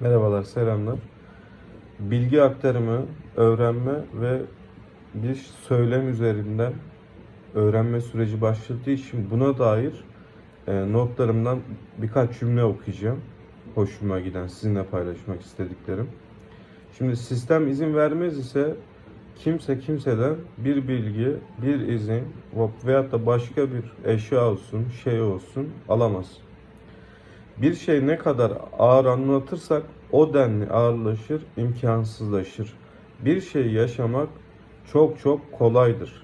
Merhabalar, selamlar. Bilgi aktarımı, öğrenme ve bir söylem üzerinden öğrenme süreci başladığı için buna dair e, notlarımdan birkaç cümle okuyacağım. Hoşuma giden, sizinle paylaşmak istediklerim. Şimdi sistem izin vermez ise kimse kimseden bir bilgi, bir izin veyahut da başka bir eşya olsun, şey olsun alamaz. Bir şey ne kadar ağır anlatırsak o denli ağırlaşır, imkansızlaşır. Bir şey yaşamak çok çok kolaydır.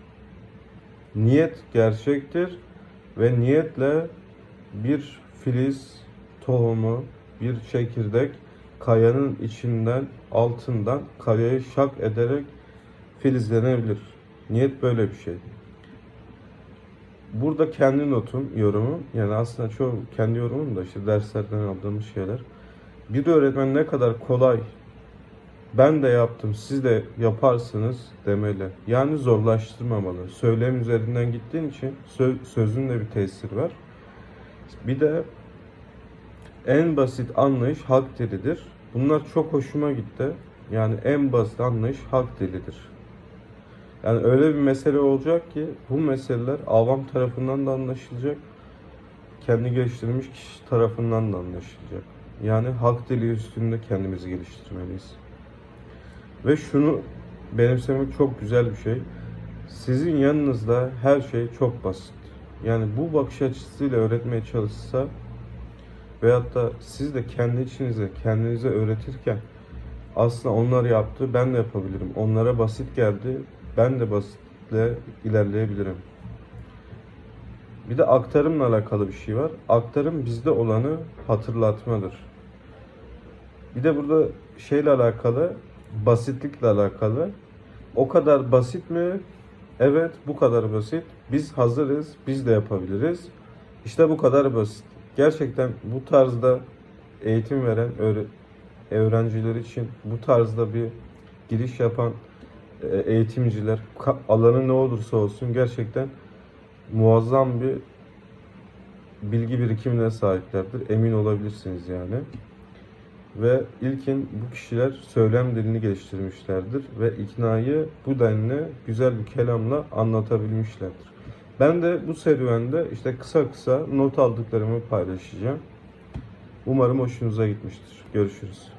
Niyet gerçektir ve niyetle bir filiz, tohumu, bir çekirdek kayanın içinden, altından kayayı şak ederek filizlenebilir. Niyet böyle bir şey. Burada kendi notum, yorumum. Yani aslında çoğu kendi yorumum da işte derslerden aldığımız şeyler. Bir öğretmen ne kadar kolay ben de yaptım siz de yaparsınız demeli. Yani zorlaştırmamalı. Söylem üzerinden gittiğin için sö- sözün de bir tesiri var. Bir de en basit anlayış halk dilidir. Bunlar çok hoşuma gitti. Yani en basit anlayış halk dilidir. Yani öyle bir mesele olacak ki bu meseleler avam tarafından da anlaşılacak. Kendi geliştirmiş kişi tarafından da anlaşılacak. Yani halk dili üstünde kendimizi geliştirmeliyiz. Ve şunu benimsemek çok güzel bir şey. Sizin yanınızda her şey çok basit. Yani bu bakış açısıyla öğretmeye çalışsa veyahut da siz de kendi içinize, kendinize öğretirken aslında onlar yaptı, ben de yapabilirim. Onlara basit geldi, ben de basitle ilerleyebilirim. Bir de aktarımla alakalı bir şey var. Aktarım bizde olanı hatırlatmadır. Bir de burada şeyle alakalı, basitlikle alakalı. O kadar basit mi? Evet, bu kadar basit. Biz hazırız, biz de yapabiliriz. İşte bu kadar basit. Gerçekten bu tarzda eğitim veren öğre- öğrenciler için bu tarzda bir giriş yapan eğitimciler ka- alanı ne olursa olsun gerçekten muazzam bir bilgi birikimine sahiplerdir. Emin olabilirsiniz yani. Ve ilkin bu kişiler söylem dilini geliştirmişlerdir ve iknayı bu denli güzel bir kelamla anlatabilmişlerdir. Ben de bu serüvende işte kısa kısa not aldıklarımı paylaşacağım. Umarım hoşunuza gitmiştir. Görüşürüz.